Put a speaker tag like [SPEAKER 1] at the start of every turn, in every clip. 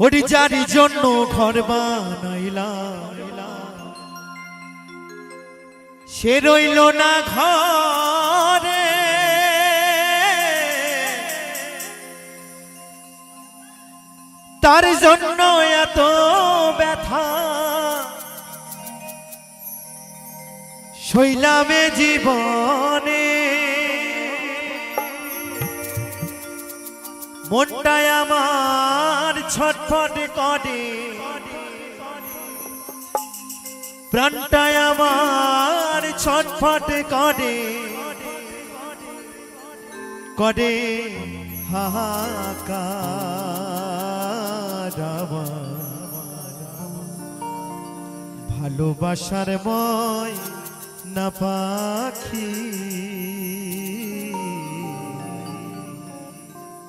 [SPEAKER 1] ওটি যারি জন্য ঘর বানাইলাম। সে রইল না ঘরে। তার জন্য এত ব্যথা। শৈলামে জীবনে মনটায় আমার ছটফট করে। প্রাণটায় আমার ছটফট করে। করে আমার। ভালোবাসার ময় না পাখি।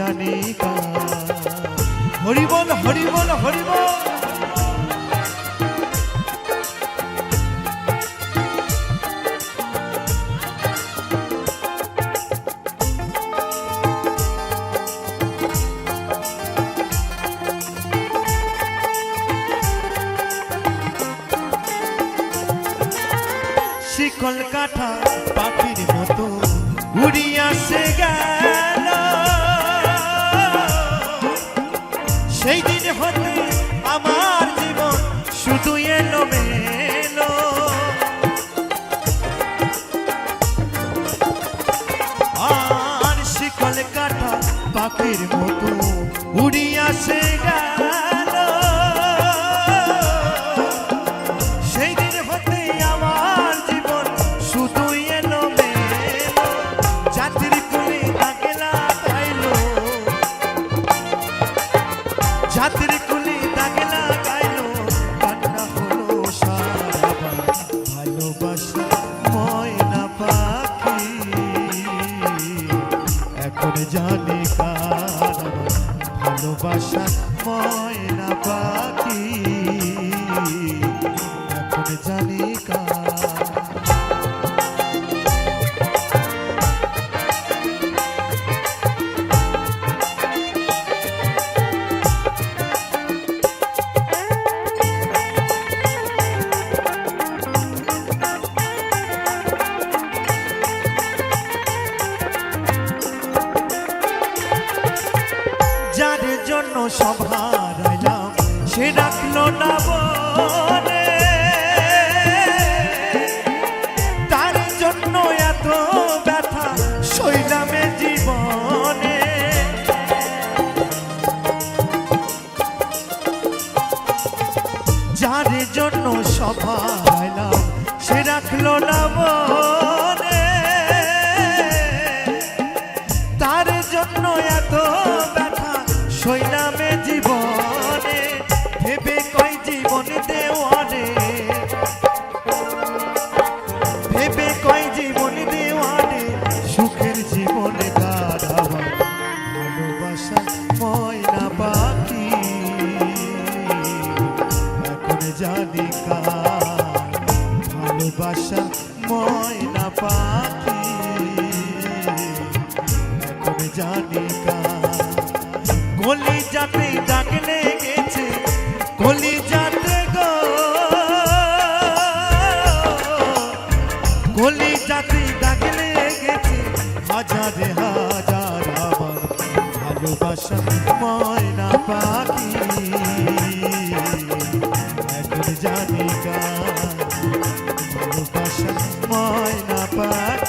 [SPEAKER 1] এখন জানি কা হরিবল হরিবল হরিবল। শিকল কাঠা পাখির মতো উড়িয়া সে গেল হতে আমার জীবন শুধু এলো মেলো আর শিকল কাটা পাখির মতো জানি কার? ভালোবাসা ময়না পাখি হারাইলাম সে রাখল না তার জন্য এত ব্যথা জীবনে। যার জন্য হারাইলাম সে রাখল না বলে ভেবে কই জীবন দেওয়ানে ভেবে কই জীবন দেওয়ানে সুখের জীবনে কারাবার ভালোবাসা ময়না পাখি। এখন জানি কার ভালোবাসা ময়না পাখি। এখন জানি কলি যাতে ডাকলে গেছে ভালোবাসা ময়না পাখি। এখন জানি ভালোবাসা ময়না পাখি।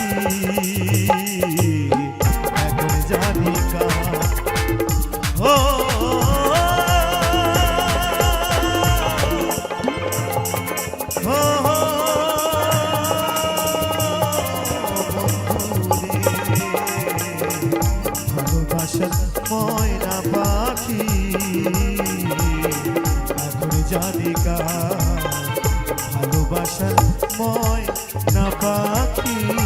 [SPEAKER 1] ভালোবাসার ময়না পাখি। এখন জানি গা ভালোবাসার ময়না পাখি।